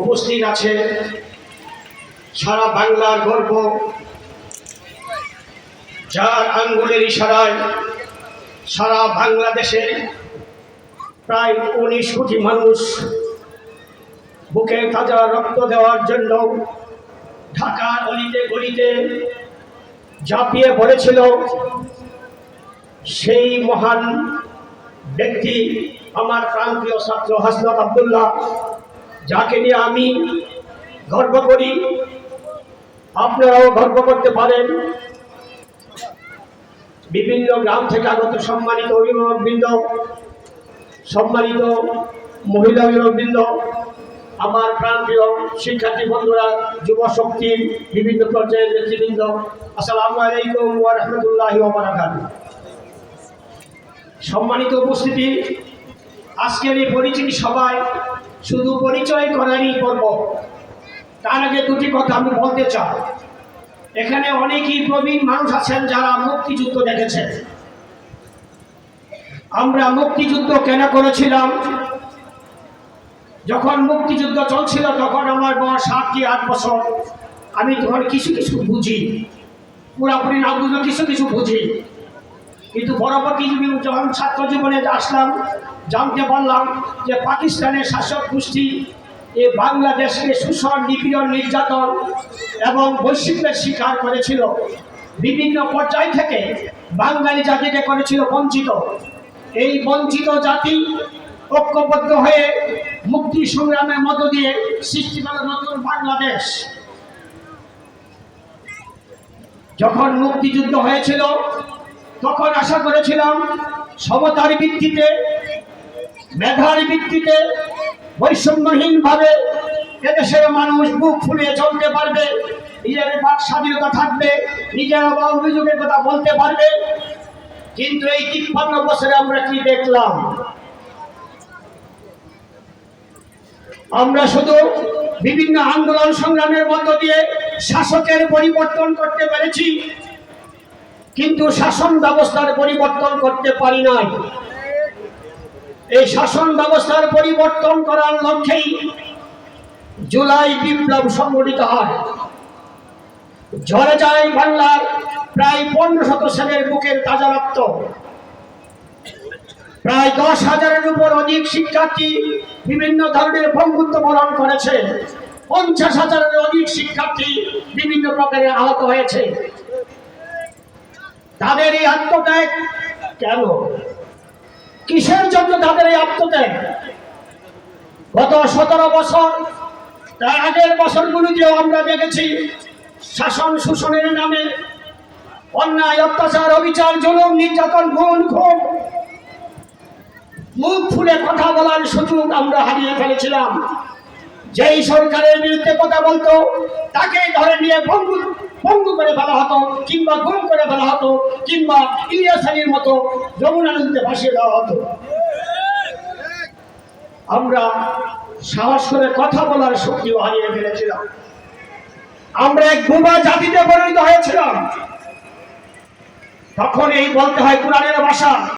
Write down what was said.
উপস্থিত আছে। সারা বাংলার গর্ব। যার আঙ্গুলের ইশারায় সারা বাংলাদেশে প্রায় উনিশ কোটি মানুষ বুকে তাজা রক্ত দেওয়ার জন্য ঢাকার অলিতে গলিতে ঝাঁপিয়ে পড়েছিল সেই মহান ব্যক্তি, আমার প্রান্তীয় ছাত্র হাসনাত আবদুল্লাহ। যাকে নিয়ে আমি গর্ব করি, আপনারাও গর্ব করতে পারেন। বিভিন্ন গ্রাম থেকে আগত সম্মানিত অভিভাবকবৃন্দ, সম্মানিত মহিলা অভিভাবকবৃন্দ, আমার প্রান্তীয় শিক্ষার্থী বন্ধুরা, যুব শক্তির বিভিন্ন পর্যায়ের নেতৃবৃন্দ, আসসালামু আলাইকুম ওয়া রাহমাতুল্লাহি ওয়া সম্মানিত উপস্থিতি, আজকের এই পরিচিতি সভায় শুধু পরিচয় করারই পর্ব। তার আগে দুটি কথা আমি বলতে চাই। এখানে অনেকেই প্রবীণ মানুষ আছেন যারা মুক্তিযুদ্ধ দেখেছেন। আমরা মুক্তিযুদ্ধ কেন করেছিলাম? যখন মুক্তিযুদ্ধ চলছিল, তখন আমার বয়স সাত কি আট বছর। আমি তখন কিছু কিছু বুঝি। পুরাপুরি না বুঝলেও কিছু কিছু বুঝি। কিন্তু পরবর্তী যখন ছাত্র জীবনে আসলাম, জানতে পারলাম যে পাকিস্তানের শাসক গোষ্ঠী, এ বাংলাদেশকে শোষণ নিপীড়ন, নির্যাতন এবং বৈশ্বিকের শিকার করেছিল। বিভিন্ন পর্যায় থেকে বাঙালি জাতিকে করেছিল বঞ্চিত। এই বঞ্চিত জাতি ঐক্যবদ্ধ হয়ে মুক্তি সংগ্রামের মধ্য দিয়ে সৃষ্টি করে নতুন বাংলাদেশ। যখন মুক্তিযুদ্ধ হয়েছিল তখন আশা করেছিলাম সমতার ভিত্তিতে, মেধার ভিত্তিতে, বৈষম্যহীনভাবে এদেশের মানুষ বুক ফুলিয়ে চলতে পারবে, নিজের বাক স্বাধীনতা থাকবে, নিজের অভিযোগের কথা বলতে পারবে। কিন্তু এই তিপ্পান্ন বছরে আমরা কি দেখলাম? আমরা শুধু বিভিন্ন আন্দোলন সংগ্রামের মধ্য দিয়ে শাসকের পরিবর্তন করতে পেরেছি। কিন্তু শাসন ব্যবস্থার পরিবর্তন করতে পারি নাই। এই শাসন ব্যবস্থার পরিবর্তন করার লক্ষ্যেই জুলাই বিপ্লব সংগঠিত হয়। ঝরে যায় বাংলার প্রায় পনেরো শত সেনের বুকের তাজা রক্ত। প্রায় দশ হাজারের উপর অধিক শিক্ষার্থী বিভিন্ন ধরনের বন্ধুত্ব বরণ করেছে। পঞ্চাশ হাজারের অধিক শিক্ষার্থী বিভিন্ন প্রকারে আহত হয়েছে। তাদের এই আত্মত্যাগ? কেন? কিসের জন্য তাদের এই আত্মত্যাগ? গত সতেরো বছর, তার আগের বছরগুলিতেও আমরা দেখেছি শাসন শোষণের নামে অন্যায়, অত্যাচার, অবিচার, জুলুম, নির্যাতন গুণ খুন। মুখ ফুলে কথা বলার সুযোগ আমরা হারিয়ে ফেলেছিলাম। যেই সরকারের বিরুদ্ধে কথা বলতো, তাকে ধরে নিয়ে ভঙ্গু ভঙ্গু করে ফেলা হতো, কিংবা গুম করে ফেলা হতো, কিংবা ইলিয়াস মতো যমুনা নদীতে ভাসিয়ে দেওয়া হতো। আমরা সাহস করে কথা বলার শক্তিও হারিয়ে ফেলেছিলাম। আমরা এক বোবা জাতিতে পরিণত হয়েছিলাম। তখন এই বলতে হয় কোরআনের ভাষা